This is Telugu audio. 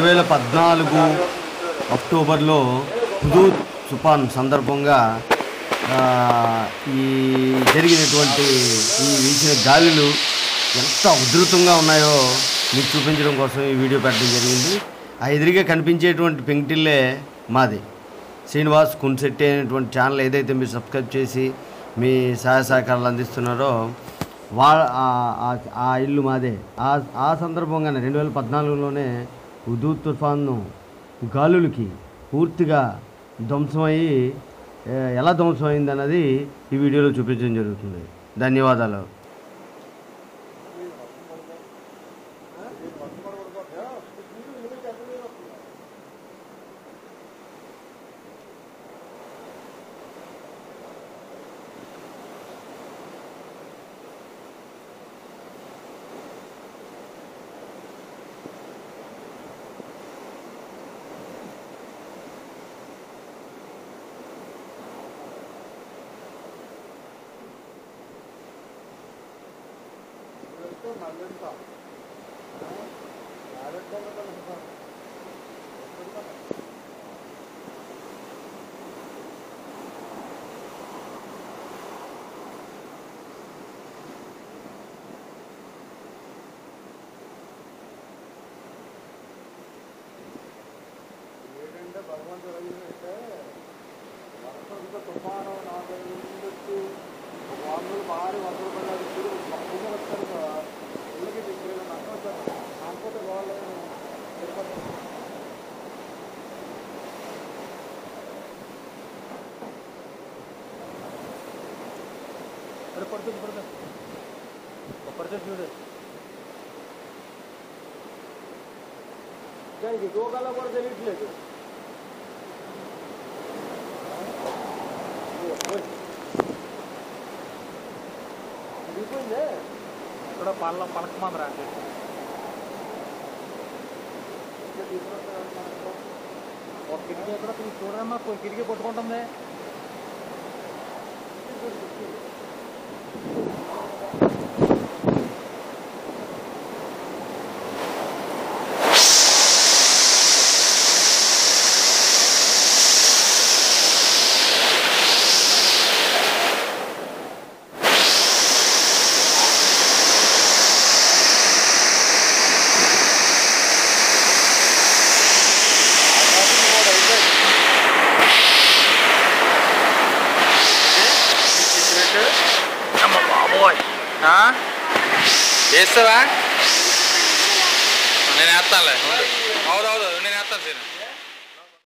రెండు వేల పద్నాలుగు అక్టోబర్లో హుదూద్ తుఫాన్ సందర్భంగా ఈ జరిగినటువంటి ఈ వీచిన గాలులు ఎంత ఉధృతంగా ఉన్నాయో మీకు చూపించడం కోసం ఈ వీడియో పెట్టడం జరిగింది. ఆ ఎదురుగా కనిపించేటువంటి పెంకిటిల్లే మాది. శ్రీనివాస్ కుంశెట్టి అనేటువంటి ఛానల్ ఏదైతే మీరు సబ్స్క్రైబ్ చేసి మీ సహాయ సహకారాలు అందిస్తున్నారో వా ఆ- ఆ- ఇల్లు మాదే. ఆ సందర్భంగానే రెండు వేల పద్నాలుగులోనే ఉదూ తుఫాను గాలులకి పూర్తిగా ధ్వంసమయ్యి ఎలా ధ్వంసమైంది అన్నది ఈ వీడియోలో చూపించడం జరుగుతుంది. ధన్యవాదాలు. ఏంటంటే భగవంతుడు అయితే వర్షంతో తుఫాను నాలుగు వాములు మారి వంద పడ్డారు పడుతుంది పడుతుంది పడుతుంది చూడు దానికి గోగాల కూడా తెలియట్లేదు దిగిపోయిందే ఇక్కడ పళ్ళ పలకమందరా అంటే ఒక కిటికీ ఎక్కడ తీసి చూడమ్మా కిటికీ కొట్టుకుంటుంది ಹಾ? ಎಸ್ ನೇನೆ ಹತ್ತಲ್ಲ ಹೌದೌದು ನೇನೆ ಹತ್ತಲ್ಲ ಸೀನ